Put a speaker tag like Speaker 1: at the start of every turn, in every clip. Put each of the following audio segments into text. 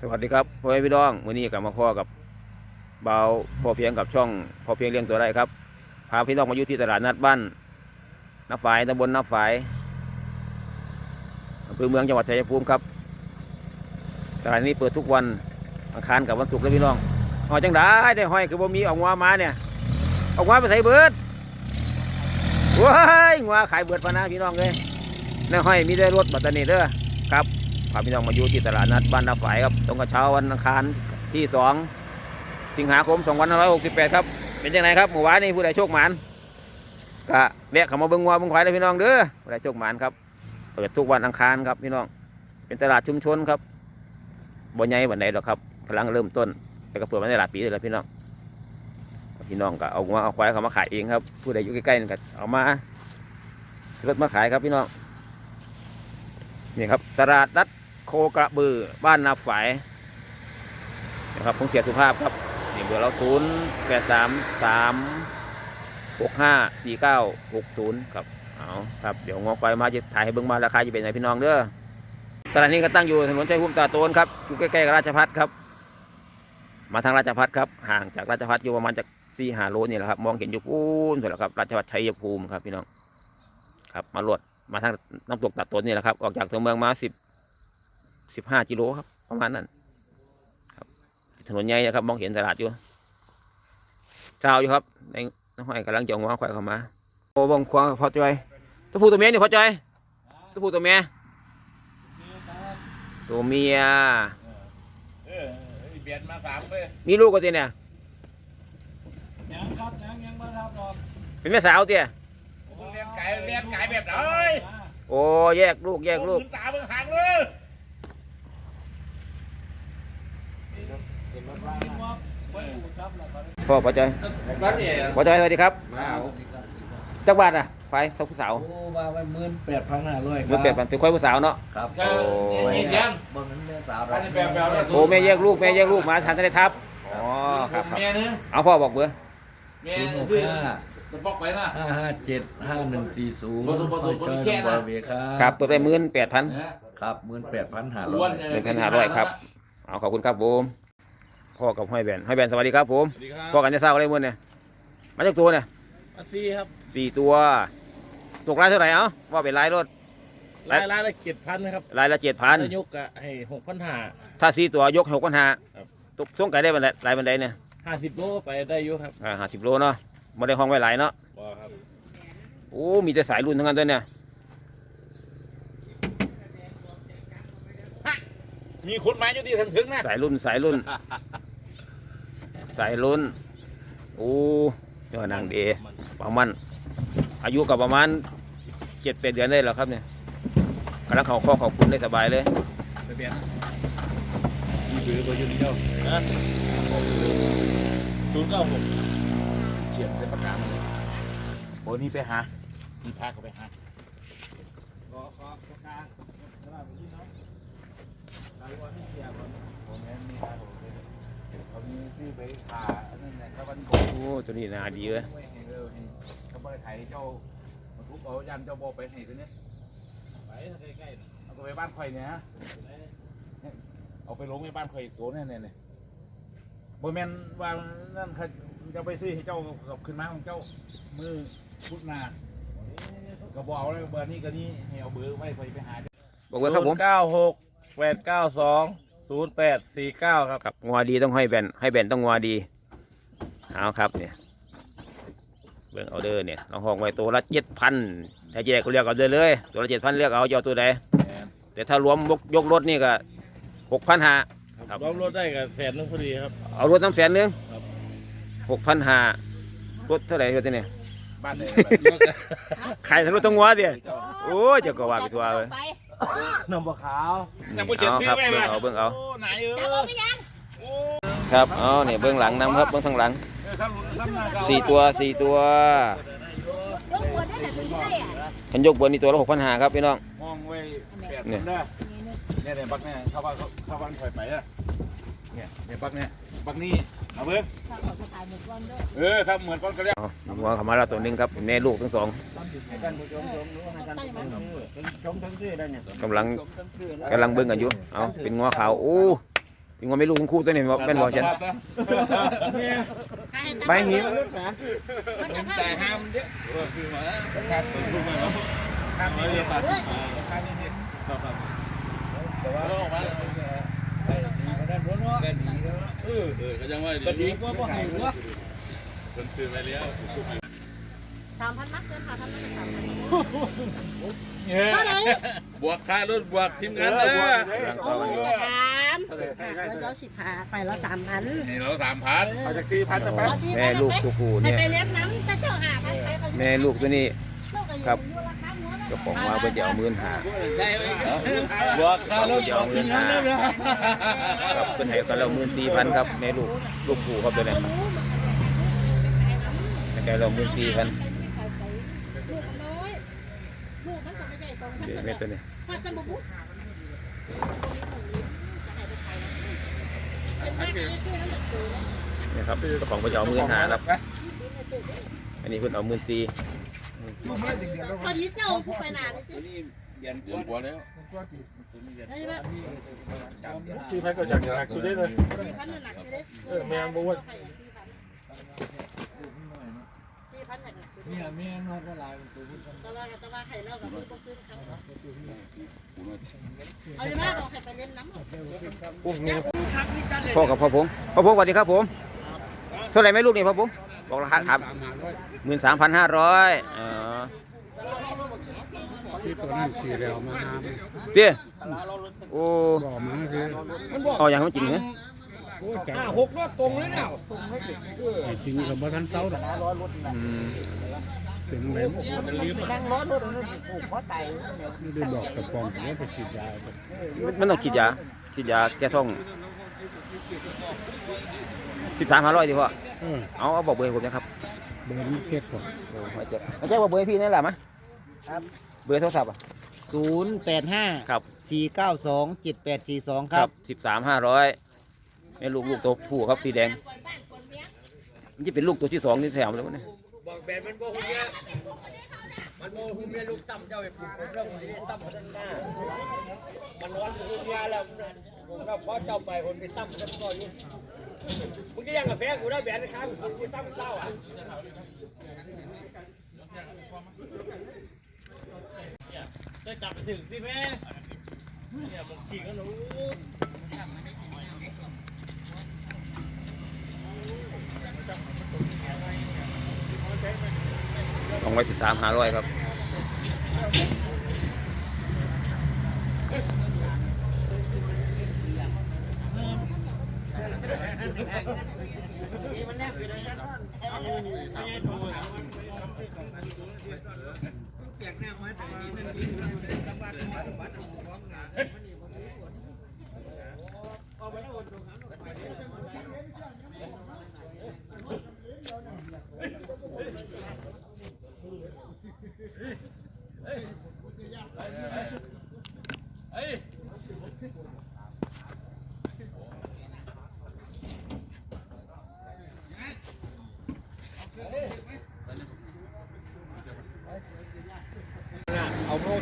Speaker 1: สวัสดีครับพ่อแม่พี่น้องวันนี้กลับมาพ่อกับเบาพอเพียงกับช่องพอเพียงเลี้ยงตัวได้ครับ พาพี่น้องมาอยู่ที่ตลาดนัดบ้านน้าฝายตำบลน้าฝายอำเภอเมืองจังหวัดชัยภูมิครับตลาดนี้เปิดทุกวันอังคารกับวันศุกร์เลยพี่น้องหอยจังได้ได้หอยคือบ่มีออกงัวมาเนี่ยออกงัวไปใส่เบิดว้ายงัวขายเบิดพนะพี่น้องเลยในห้อยมีได้รถบัตรนี้เด้อครับ พาพี่น้องมาอยู่ที่ตลาดนัดบ้านนาฝายครับตรงกับเช้าวันอังคารที่ 2 สิงหาคม2568 ครับ เป็นยังไงครับหมู่บ้านนี้ผู้ใดโชคหมานก็แวะเข้ามาเบิ้งวัวเบิ้งควายเลยพี่น้องเด้อผู้ใดโชคหมานครับเปิดทุกวันอังคารครับพี่น้อง เป็นตลาดชุมชนครับบ่ใหญ่วันไหนหรอกครับกำลังเริ่มต้นแต่ก็เปิดมาได้หลายปีเลยละพี่น้องพี่น้องก็เอาวัวเอาควายเขามาขายเองครับ ผู้ใดอยู่ใกล้ๆก็เอามาซื้อรถมาขายครับพี่น้องนี่ครับตลาดนัด โคกระบือ บ้านนาฝายนะครับผมเสียสุภาพครับนี่เบอร์เราศูนย์แปดสามสามหกห้าสี่เก้าหกศูนย์ครับเอาครับเดี๋ยวงอไปมาจะถ่ายให้เบิ่งมาราคาจะเป็นไงพี่น้องเด้อตลาดนี้ก็ตั้งอยู่ถนนชัยภูมิตาโตนครับอยู่ใกล้ๆกับราชพัฒครับ มาทางราชพัฒครับ ห่างจากราชพัฒอยู่ประมาณจากสี่หาโลนี่แหละครับ มองเห็นอยู่ปูนสุดแล้วครับ ราชพัฒชัยภูมิครับพี่น้อง ครับ มาลวดมาทางน้ำตกตัดตนนี่แหละครับ ออกจากตัวเมืองมาสิบ สิบห้ากิโลครับ ประมาณนั้นครับ ถนนใหญ่นะครับ มองเห็นตลาดอยู่เช้าอยู่ครับในน้องห้อยกำลังจะงอควายเข้ามาโอ้บงควงพอใจอยตัวผู้ตัวเมียนี่พอใจอยตัวผู้ตัวเมียตัวเมีย
Speaker 2: เออเบียดมาสามเลย
Speaker 1: มีลูกกันตีเนี่ย
Speaker 3: ยังครับยังยังไม่รับหรอก
Speaker 1: เป็นแม่สาวเตี้ย
Speaker 2: เลี้ยงไก่เลี้ยงไก่แบบไหน
Speaker 1: โอ้แยกลูกแยกลูก
Speaker 2: ตาเบิ่งหางเลย
Speaker 1: พ่อพอใจอย
Speaker 2: บ้านเนี่ย
Speaker 1: พอใจอยสวัสดีครับ
Speaker 2: มาเอา
Speaker 1: จักบาทอะควายสาวผู้สาว
Speaker 3: โอ้มาไปหมื่นแปดพันห้าร้อย
Speaker 1: มือเปลี่ยนเป็นควายผู้สาวเนาะ
Speaker 3: ครับ
Speaker 2: ก็ยิงยัน
Speaker 3: บางนั้นแม่สาว
Speaker 2: อันนี้แบบแบบเนี่ย
Speaker 1: โอ้แม่แยกลูกแม่แยกลูกมาทันได้ทับอ๋อครับครับ
Speaker 2: เมียนึง
Speaker 1: เอาพ่อบอกเบอร์
Speaker 2: เมีย
Speaker 3: ศูนย์หก
Speaker 2: คือ
Speaker 3: ห้า
Speaker 2: จะบอกไปนะ
Speaker 3: ห้าห้าเจ็ดห้าหนึ่งสี่ศูนย์
Speaker 2: บ่สุบ่สุบ่แค่นะ
Speaker 3: บาเวครั
Speaker 1: ครับตัวได้หมื่นแปดพัน
Speaker 3: ครับหมื่นแปดพันห้า
Speaker 2: อ้
Speaker 3: ร้
Speaker 2: ว
Speaker 3: อนย
Speaker 1: หนึ่งพันห้าร้อยครับ เอาขอบคุณครับผม พ่อกับห้อยแบนห้อยแบนสวัสดีครับผม
Speaker 2: สวัสดีครับ
Speaker 1: พ่อกันจะเศร้าอะไรมื่อเนี่ยมาจากตัวเนี่ย
Speaker 2: มาซีครับ
Speaker 1: สี่ตัวตกรายเท่าไหร่เอ้าว่าเป็นรายรถ
Speaker 2: รายรายละเจ็ดพันนะครับ
Speaker 1: รายละเจ็ดพัน
Speaker 2: นายกอะให้หกพันห้า
Speaker 1: ถ้าสี่ตัวยกหกพันห้า
Speaker 2: ครับ
Speaker 1: ตกส่งไก่ได้บันไดรายบันไดเนี่ย
Speaker 2: ห้าสิบโลไปได้อยู่ครับ
Speaker 1: อ่าห้าสิบโลเนาะไม่ได้ห้องไว้หลายเนาะ
Speaker 2: บ่ครับ
Speaker 1: โอ้มีแต่สายรุ่นทั้งนั้นตัวเนี่ย
Speaker 2: มีคนมาอยู่ที่ถึงถึงนะ
Speaker 1: สายรุ่นสายรุ่น สายรุ่นโอ้ยอดนางเดประมาณอายุกับประมาณเจ็ดแปดเดือนได้แล้วครับเนี่ยกำลังเขาข้อขอบคุณได้สบายเลย
Speaker 2: ทะเบียนมีเบอร์เบอร์อยู่นี่เจ้านะศูนย์เก้าหกเขียนเป็นปากกามาเลยโอ้นี่ไปหานี่พาเขาไปหาผมเห็นมีครับผมเขา มีซื้อไปขาอันนั้นแหละเขาบันกบ
Speaker 1: โอ้ตัวนี้นาดีเลย
Speaker 2: ไว้ให้เร็วให้เขาบ่ไปไถเจ้ามาทุบเอายันเจ้าบ่ไปให้ตัวเนี้ยไปใกล้ๆน่ะเอาไปบ้านข่อยเนี่ยฮะเนี่ยเอาไปลงในบ้านข่อยอีกตัวเนี่ยเนี่ยเนี่ยบ่แม่นว่านั่นเขาจะไปซื้อให้เจ้ากับขึ้นมาของเจ้ามือพุดหนาก็บอกเอาเลยเบอร์นี้ก็นี่ให้เอาเบอร์ไว้ไปไปหา
Speaker 1: บอกเบอร์ครับผม
Speaker 4: เก้าหกแปดเก้าสอง ศูนย์แปดสี่เก้าครับ
Speaker 1: ครับงัวดีต้องให้แบนให้แบนต้องงัวดีเอาครับเนี่ยเบิ่งเอาเด้อเนี่ยน้องห้องไว้ตัวละเจ็ดพันถ้าแยกก็เรียกเอาเด้อเลยตัวละเจ็ดพันเรียกเอาจะเอาตัวใดแต่ถ้ารวมยกยกรถนี่ก็หกพันห้าครับ
Speaker 4: รวมรถได้กับแสนนึงพอดีครับ
Speaker 1: เอารถน้ำแสนหนึง
Speaker 4: ครับ
Speaker 1: หกพันห้ารถเท่าไหร่รถเนี่ย
Speaker 2: บ้านไหน
Speaker 1: ขายทั้งรถทั้งงัวเดียโอ้ยเจ้าก็ว่าไปทัวร์เลย
Speaker 4: น้ำปลาขาว
Speaker 2: ยังบ่เจ็ด
Speaker 1: เอา
Speaker 2: ซื้
Speaker 1: ครับ
Speaker 2: ไว้
Speaker 1: เบิ่ง
Speaker 2: ล่ะ
Speaker 1: เอาเบิ่งเอา
Speaker 2: โอ้ไหนเออ
Speaker 1: ครับเอาเนี่ยเบื้องหลังนำครับเบื้องข้างหลัง
Speaker 2: เออครับข้างหน้าก็เอา
Speaker 1: สี่ตัวสี่ตัว
Speaker 5: ยกหัวได้แต่ตัวนี้ได้อะ
Speaker 1: ฉันยกเบอร์นี่ตัวละหกพันห้าครับพี่น้อง
Speaker 2: มองไว้แปด
Speaker 1: เนี่
Speaker 2: เนี่ยยเนี่ยเนี่ยบักเนี่ยเข้าบ้านเข้าบ้านถอยไปอะเนี่ยเนี่ยบักเนี่ย บักนี่เอาเบิ้ง
Speaker 5: ถ้าเขาจะขายหมดก้อนด้วย
Speaker 2: เออครับเหมือนก้อนกระเลีย
Speaker 1: เอางัวเข้ามาแล้วตัวหนึงครับแม่ลูกทั้งสอง
Speaker 5: ตั้งมัน
Speaker 1: กำลังกำลังเบิ้งกันอยู่เอาเป็นงัวขาวโอ้เป็นงวไม่ลูกคู่ตัวนี้บ่เป็นบ่ฉัน
Speaker 5: ใบหีมันลุกนะ
Speaker 2: แต่ห้ามเยอะเออคือมาครับลูกมาแล้วข้ามนี้เลยครับข้ามนี้เห็นครับครับแต่ว่าออกมาได้ดีแล้ว เออก็ยังว่าดีดีกว่าบ่ให้หัวคนซื้อไปแล้ว
Speaker 5: สามพันมัดเลยค่ะทำได้สามพัน
Speaker 2: บวกค่ารถบวกทีมงานเด้อ
Speaker 5: โอ้ยจะถามสิบห้าแล้วสิบห้าไปแล้วสามพัน
Speaker 2: ให้เราสามพัน
Speaker 3: เอาจากสี่พันจะไป
Speaker 1: แม่ลูกตัวคู่เนี่ย
Speaker 5: ไปเลี้ยงน้ำจะเจ้าหาพันไป
Speaker 1: แม่ลูกตัวนี้ครับ
Speaker 5: ราคาหัว
Speaker 1: เจ้าของว่าเพิ่นจะเอาหมื่นห้า
Speaker 2: บวกค่ารถ
Speaker 1: จะเอาหมื่นห้าครับเพิ่นให้กันแล้วหมื่นสี่พันครับแม่ลูกลูกคู่ครับตัวนี้ให้กันแล้วหมื่นสี่พัน
Speaker 5: ลูกน้อยลูกมันก็จะใหญ่สองพัน
Speaker 1: เดี๋ยวแม่ตัวนี้
Speaker 5: มาสมุกเป็นมากที่ชื่อน้ำหนักตัว
Speaker 1: นี่ครับเจ้าของเพิ่นจะเอาหมื่นห้าครับอันนี้เพิ่นเอาหมื่นสี่
Speaker 5: พอดีเจ้าผู้ไปนาเลยสิ
Speaker 2: เย็นกว่าแล้ว
Speaker 5: ได้ไหม
Speaker 3: สี่พันก็อย่างหนักอยู่ได้เลย
Speaker 5: สี่พันหนักไปเลย
Speaker 3: เออแม่นบ่ว่า
Speaker 5: สี่พันหนัก
Speaker 3: เนี่ยแม่นอนก็ลายตัวนี้
Speaker 5: แต่ว่าแต่ว่าไข่เล่ากับลูกก็ขึ้นครับเอาเลยมากเราไข่ไปเล่นน้ำ
Speaker 1: พ่อกับพ่อผมพ่อผมสวัสดีครับผมเท่าไหร่ไหมลูกนี่พ่อผม บอกราคาครับหมื่นสามพันห้าร้อยอ๋อ
Speaker 6: ที่ตัวนั้นสีแล้วมาหา
Speaker 1: เตี้ยโอ้
Speaker 6: บ่มาคือ
Speaker 1: เอาอย่างมันจริงเหรอ
Speaker 6: โอ้จัก
Speaker 3: ห้าหกรถตรงเลยเนี่ย
Speaker 6: ไอ้จริงกับบ่ทันเซาดอก
Speaker 1: อืม
Speaker 6: เป็นไรมันลืมนั่งรถรถผูกคอตายไม่ได้บอกกับปองว่าไปฉีดยา
Speaker 1: มันมันต้องฉีดยาฉีดยาแก้ท้อง สิบสามห้าร้อยดีพ่อ
Speaker 6: เออ
Speaker 1: เอาเอาบอกเบอร์ให้ผมนะครับ
Speaker 6: เดินเก็ดก่อน
Speaker 1: โอ้ไม่เจ็บไม่ใช่ว่าเบอร์ให้พี่นี่แหละมั้ยเบอร์โทรศัพท์อะ
Speaker 7: ศูนย์แปดห้า
Speaker 1: ครับ
Speaker 7: สี่เก้าสองเจ็ดแปดสี่สองครับ
Speaker 1: สิบสามห้าร้อยแม่ลูกลูกตัวผู้ครับสีแดงมันจะเป็นลูกตัวที่สองที่แถมเลยวะเนี่ย
Speaker 3: บอกแบนมันโบหุ่นเนี่ยมันโบหุ่นเนี่ยลูกต่ำเจ้าไอ้ผมผมเริ่มหุ่นเนี่ยต่ำมาด้านหน้ามันร้อนหุ่นเนี่ยแล้วผมก็พอเจ้าไปคนไปต่ำกันก่อนอยู่ มึงก็ยังกับแฟกูได้แบนนะครับกูต่ำเจ้าอะได้จับไปถึงสิแม่เนี่ยมึงขี่ก็รู้
Speaker 1: ของไว้สิบสามห้าร้อยครับ
Speaker 3: เอาโม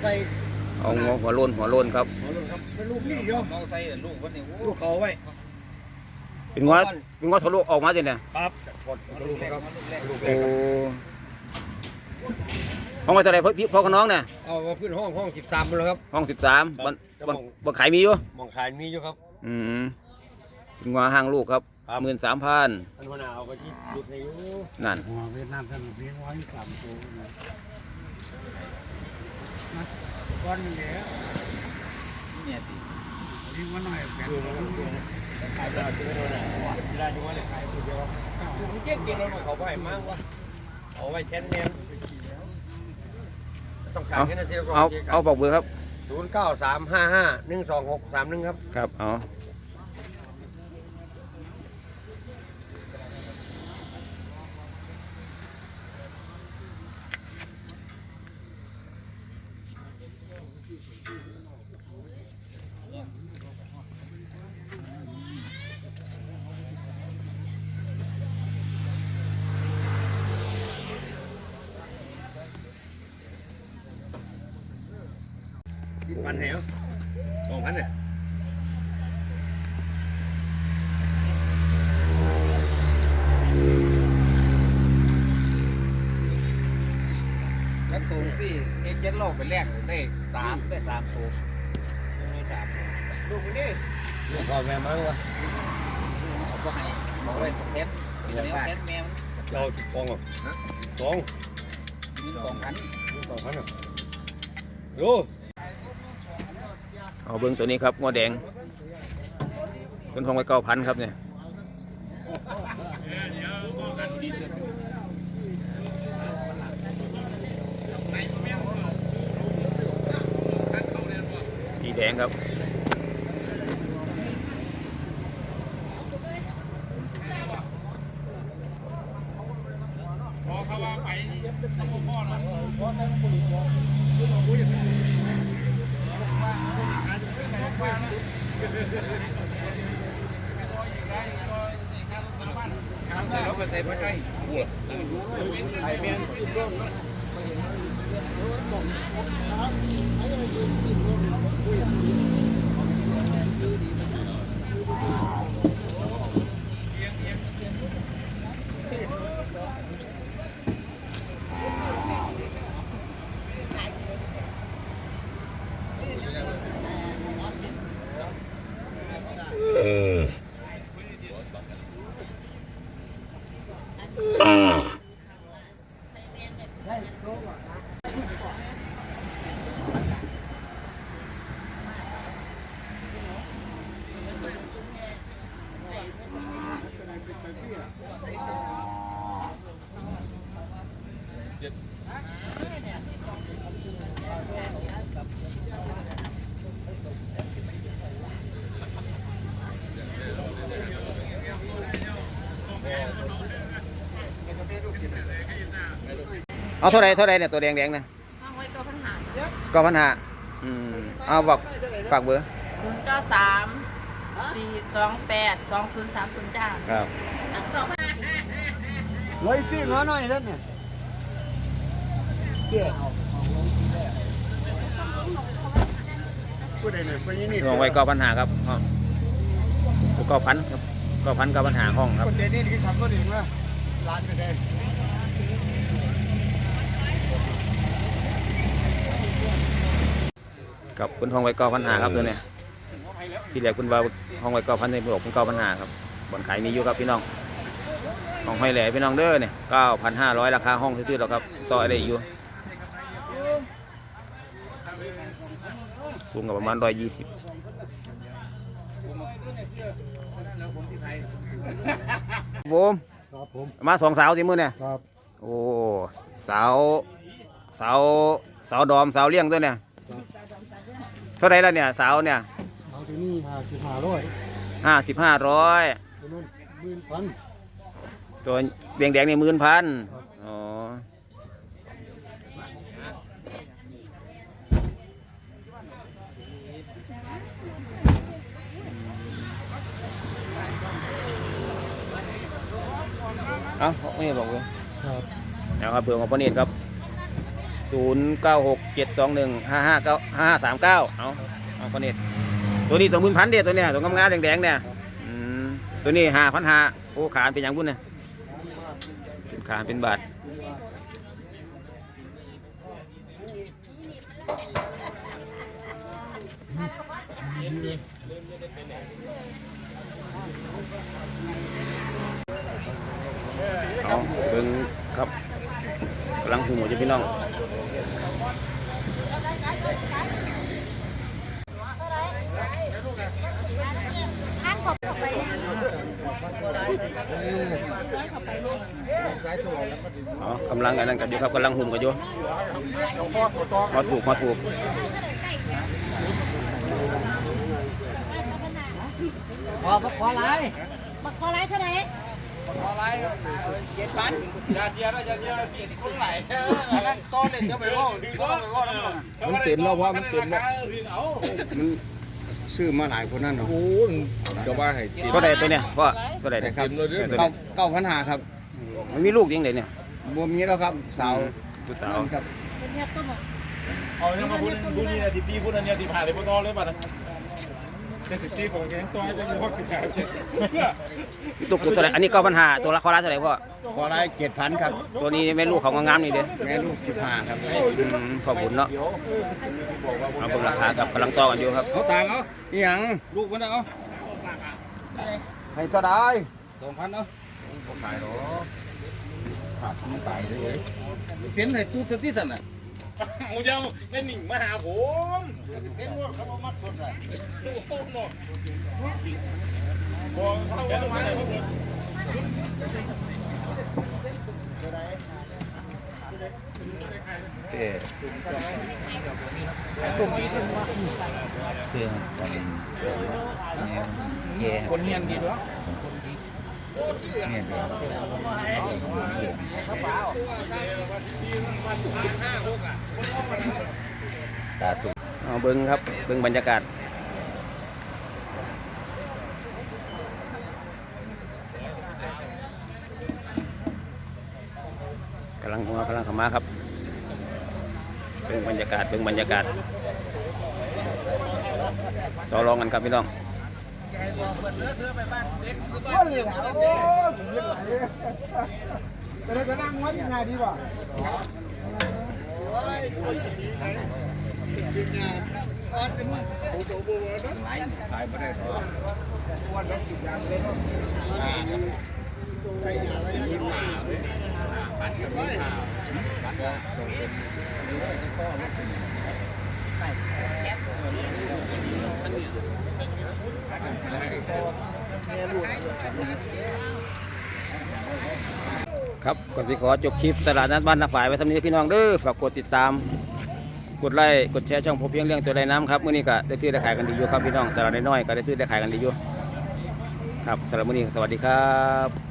Speaker 3: ใส่
Speaker 1: เอางอหัวโลนหัวโลนครับ
Speaker 3: เป็นลูกนี่เดียว
Speaker 2: เราใส่ลูกคนนี้
Speaker 3: ลูกเขาไว้
Speaker 1: เป็นงอเป็นงอทะลุออกมาจ้ะเนี่ย
Speaker 3: ปั๊บลูกครับ
Speaker 1: โอ้ห้องไว้เท่าไหรพ่อพี่พ่อกับน้องเนี่ย
Speaker 3: เอามาขึ้นห้องห้องสิบสามแล้วครับ
Speaker 1: ห้องสิบสามบันบันบันขายมีอยู่
Speaker 3: มองขายมีอยู่ครับ
Speaker 1: อืมเป็นงอห้างลูกครับ หมื่นสามพัน
Speaker 3: อันหัวหน้าเอาก็ยิบหยุดในอยู่
Speaker 1: นั่น
Speaker 6: หัวเวียดนามท่านเลี้ยงไว้สามตัวนะนะ ก้อนนี้แหละนี่มันหน่อยแปดตัว
Speaker 3: ขายได้ตัวเดียวนะเวลาดูว่าจะขายตัวเดียวมึงเก่งกินแล้วมันเขาไปมั่งวะเอาไว้แทนแมนต้องการ
Speaker 1: เอา
Speaker 3: แค่นาทีก่อน
Speaker 1: เอาเอาบอกเบอร์ครับ
Speaker 3: ศูนย์เก้าสามห้ ปันแหวสองพันเนี่ยแล้
Speaker 1: ตูงที่เอ
Speaker 3: เจนต์โลกไปแรกได้สามได้สามตูงได้สามลูกนี่
Speaker 6: ลูกพ่อแม่มั้งวะ
Speaker 3: เอาไปเขาไปกเลยเท็ดเท็แมว
Speaker 6: เราจุดกองหรอฮะกอง
Speaker 3: มีสองพัน
Speaker 6: สองพันเหรอโอ้
Speaker 1: เอาเบิ้งตัวนี้ครับงอแดงเป็นทองไว้เก้าพันครับเนี่ยสีแดงครับ เอาเท่าไรเท่าไรเนี่ยตัวแดงแดงๆนะ
Speaker 5: เอาไว้ก็ปัญหา
Speaker 1: เก้าพันห้าอืมเอาบอกฝากเบอร์
Speaker 5: ศูนย์เก้าสามสี่สองแปดสองศูนย์สามศูนย์จ้า
Speaker 1: ครับ
Speaker 7: ร้อยสี่หัวหน่อยท่านเนี่ยพูดได้เลยเพราะยี่นี่
Speaker 1: ทองไว้เก้าพันห้าครับอ๋อเก้าพันครับเก้าพันเก้าพันห้าห้องครับ
Speaker 7: คนเจนี่คือขับรถเองว่าร้านไปได้
Speaker 1: กับคุณทองไว้เก้าพันห้าครับตัวเนี้ยที่แรกคุณว่าทองไว้เก้าพันในบอกคุณเก้าพันห้าครับบอนขายมีอยู่ครับพี่น้องของห้อยแหล่พี่น้องเด้อเนี่ยเก้าพันห้าร้อยราคาห้องซื้อๆหรอกครับต่อได้อยู่สูงกับประมาณร้อยยี่สิบผม
Speaker 6: ครับผม
Speaker 1: มาสองสาวที่มือเนี่ย
Speaker 6: ครับ
Speaker 1: โอ้สาวสาวสาวดอมสาวเลี้ยงตัวเนี่ย เท่าไหรแล้วเนี่ยสาวเนี่ย
Speaker 6: เอาที่นี่ห้าสิบห้าร้อย
Speaker 1: ห้าสิบห้าร้อย
Speaker 6: ตัวนั้นหมื่นพัน
Speaker 1: ตัวแดงแดงๆนี่หมื่นพันอ๋อเอ้าไม่บอกเลย
Speaker 6: ครับ
Speaker 1: นะครับเผื่อของพ่อเนตรครับ ศูนย์เก้าหกเจ็ดสองหนึ่งห้าห้าเก้าห้าสามเก้าเอาเอาพ่อเนตตัวนี้ตัวหมื่นพันเดียตัวเนี้ยตัวงามๆแดงๆเนี่ยอืมตัวนี้ห้าพันห้าโอ้ขาเป็นอย่างบุญเนี่ยเป็นขาเป็นบาทเอาเบิ่งครับกำลังหูหมูจะพี่น้อง
Speaker 5: อบเข้าไปเนี่ยซ้อยเข้าไปเนี่ย
Speaker 1: อ๋อกำลังอันนั้นกันอยู่ครับกำลังหุ่มกันอยู่มาถูกมาถูก
Speaker 3: พอพอไร
Speaker 5: บักคอไรเท่าไหร่
Speaker 7: พอไรเจ็ดพัน
Speaker 2: ยาเดียวนะยาเดียวเปลี่ยนคนไหล
Speaker 7: อันนั้นต้นเล่นก็ไปว่าก็ต้องไปว่าแล้วมัน
Speaker 6: มันเต็มแล้วว่ามันเต็มแล้ว
Speaker 7: มันซื้อมาหลายคนนั่นเนาะ
Speaker 6: โอ้ยจะว่าให้ติด
Speaker 1: เท่าไหรตัวเนี้ยพ่อเท่าไหรเนี่ย
Speaker 6: เต็มเลยเด้อ
Speaker 1: ตัว
Speaker 7: เก้า
Speaker 1: เนี้ย
Speaker 7: เก้าพันหาครับ
Speaker 1: มันมีลูกยังไงเนี่ย
Speaker 7: บวมนี้แล้วครับสาว
Speaker 1: ผู้สาว
Speaker 7: ครับ
Speaker 5: เป็นเนี่ยต้นหมด
Speaker 2: เอาเนี่ยมาพูดพูดนี่นะที่ตีพูดอันเนี้ยที่ผ่านเลยพอตอเลยป่ะนะ
Speaker 1: ตุกตัวเท่าไหร่อันนี้เก้าพันห้าตัวละคอละเท่าไหร่พ่อ
Speaker 7: พอได้เจ็ดพันครับ
Speaker 1: ตัวนี้แม่ลูกเขางามๆนี่เด้
Speaker 7: แม่ลูกสิบห้าครับ
Speaker 1: อืมขอบคุณเนาะเอาเบิ่งราคากับกำลังต่อกันอยู่ครับ
Speaker 2: เขาต่างเอา
Speaker 7: อีหยัง
Speaker 2: ลูกมันเอา
Speaker 7: ให้ตัวได้
Speaker 2: สองพันเอา
Speaker 7: ขายหรอขาดทุนตายเลย
Speaker 2: เส้นให้ตู้สติสันน่ะ โอ้ยเอาแม่หนิงมาหาผมเส้นว่าเขาเอามัดคนเลยโอ้โหบอกเขาว่ามาเลย
Speaker 3: คนเนียนดีด้วย
Speaker 1: เอาเบิ่งครับเบิ่งบรรยากาศกำลังมากำลังขมาครับเบิ่งบรรยากาศเบิ่งบรรยากาศต่อรองกันครับพี่น้อง
Speaker 7: แต่แตงโมยังไงดีวะ ขายไม่ได้หรอกได้ยาอะไรยิ้มหนาเลยปัดกับยิ้มหนาปัดละส่งเป็น
Speaker 1: ครับก่อนที่ขอจบคลิปตลาดนัดบ้านนาฝ่ายไว้ทำนี้พี่น้องเด้อฝากกดติดตาม กดไลค์กดแชร์ช่องพบเพียงเรื่องตัวไรน้ำครับมื้อนี้ก็ได้ซื้อได้ขายกันดีอยู่ครับพี่น้องตลาดน้อยๆก็ได้ซื้อได้ขายกันดีอยู่ครับสำหรับมื้อนี้สวัสดีครับ